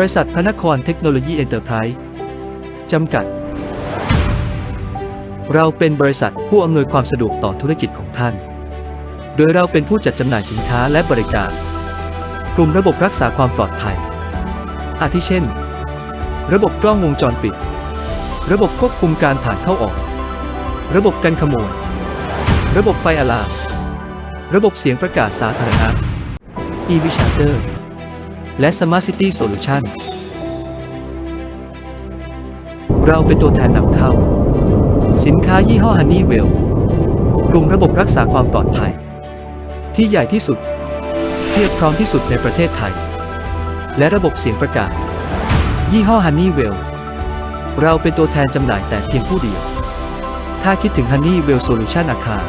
บริษัทพระนครเทคโนโลยีเอ็นเตอร์ไพรส์จำกัด เราเป็นบริษัทผู้อำนวยความสะดวกต่อธุรกิจของท่าน โดยเราเป็นผู้จัดจำหน่ายสินค้าและบริการ กลุ่มระบบรักษาความปลอดภัย อาทิเช่น ระบบกล้องวงจรปิด ระบบควบคุมการผ่านเข้าออก ระบบกันขโมย ระบบไฟอะลามระบบเสียงประกาศสาธารณะ EV Charger และ Smart City Solution เราเป็นตัวแทนนำเข้า สินค้ายี่ห้อ Honeywell กลุ่มระบบรักษาความปลอดภัย ที่ใหญ่ที่สุด เทียบพร้อมที่สุดในประเทศไทย และระบบเสียงประกาศ ยี่ห้อ Honeywell เราเป็นตัวแทนจำหน่ายแต่เพียงผู้เดียว ถ้าคิดถึง Honeywell Solution อาคาร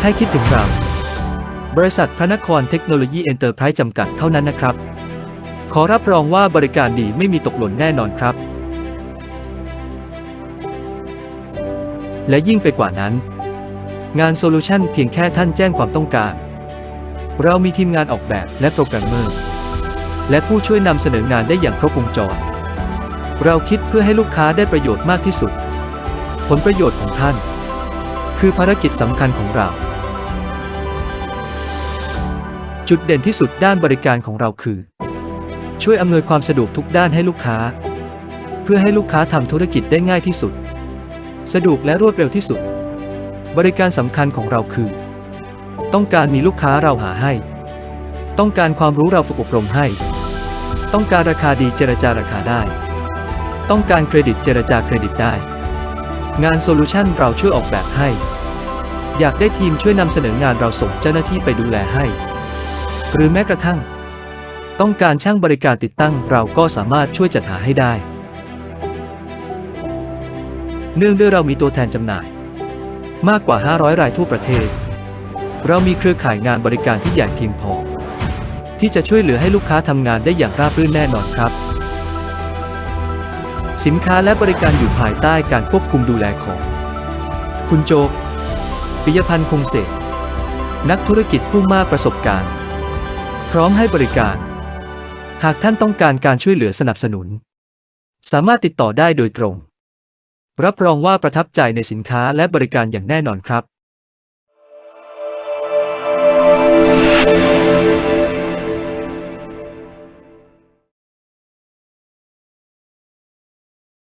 ให้คิดถึงเรา บริษัทพระนครเทคโนโลยีเอ็นเตอร์ไพรส์จำกัดเท่านั้นนะครับ ขอรับรองว่าบริการดีไม่มีตกหล่นแน่นอนครับ และยิ่งไปกว่านั้น งานโซลูชันเพียงแค่ท่านแจ้งความต้องการ เรามีทีมงานออกแบบและโปรแกรมเมอร์ และผู้ช่วยนำเสนองานได้อย่างครบวงจร เราคิดเพื่อให้ลูกค้าได้ประโยชน์มากที่สุด ผลประโยชน์ของท่าน คือภารกิจสำคัญของเรา จุดเด่นที่สุดด้านบริการของเราคือ ช่วยอำนวยความสะดวกทุกด้านให้ลูกค้า เพื่อให้ลูกค้าทำธุรกิจได้ง่ายที่สุด สะดวกและรวดเร็วที่สุด บริการสำคัญของเราคือ ต้องการมีลูกค้าเราหาให้ ต้องการความรู้เราฝึกอบรมให้ ต้องการราคาดีเจรจาราคาได้ ต้องการเครดิตเจรจาเครดิตได้ งานโซลูชันเราช่วยออกแบบให้ อยากได้ทีมช่วยนำเสนองานเราส่งเจ้าหน้าที่ไปดูแลให้ หรือแม้กระทั่ง ต้องการช่างบริการติดตั้งเราก็สามารถช่วยจัดหาให้ได้ เนื่องด้วยเรามีตัวแทนจำหน่าย มากกว่า 500 รายทั่วประเทศ เรามีเครือข่ายงานบริการที่ใหญ่เพียงพอ ที่จะช่วยเหลือให้ลูกค้าทำงานได้อย่างราบรื่นแน่นอนครับ สินค้าและบริการอยู่ภายใต้การควบคุมดูแลของ คุณโจกปิยพันธ์คงเสกนักธุรกิจผู้มากประสบการณ์ ร้อมให้บริการ หากท่านต้องการการช่วยเหลือสนับสนุน สามารถติดต่อได้โดยตรง รับรองว่าประทับใจในสินค้าและบริการอย่างแน่นอนครับ